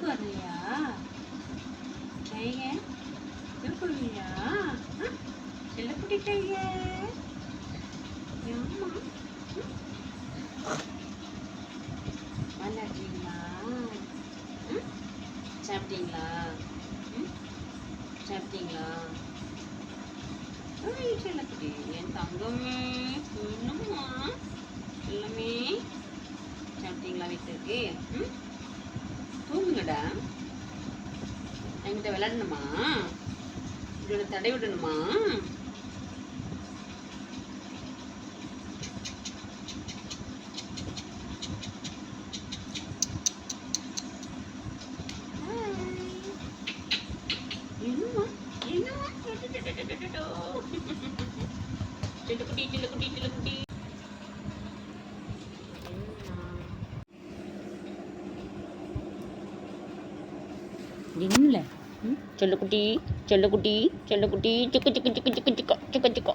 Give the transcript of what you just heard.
தூக்கம் வரலையா கைங்க தூக்கம் இல்லையா செல்ல பிடிக்கைங்க சாப்பிட்டீங்களா? சாப்பிட்டீங்களா? செல்லக்குட்டி என் தங்கமே இன்னும்மா எல்லாமே சாப்பிட்டீங்களா வீட்டுக்கு? ம். தூங்குங்கடா என்கிட்ட விளையாடணுமா? இப்படி தடை விடணுமா? என்னம்மா? என்னம்மா? சில்லுக்குட்டி சில்லுக்குட்டி சில்லுக்குட்டி என்ன சொல்லுக்குட்டி சொல்லுக்குட்டி சொல்லுக்குட்டி சிக்கு சிக்கு சிக்கு சிக்கு சிக்கு சிக்கு சிக்கோ.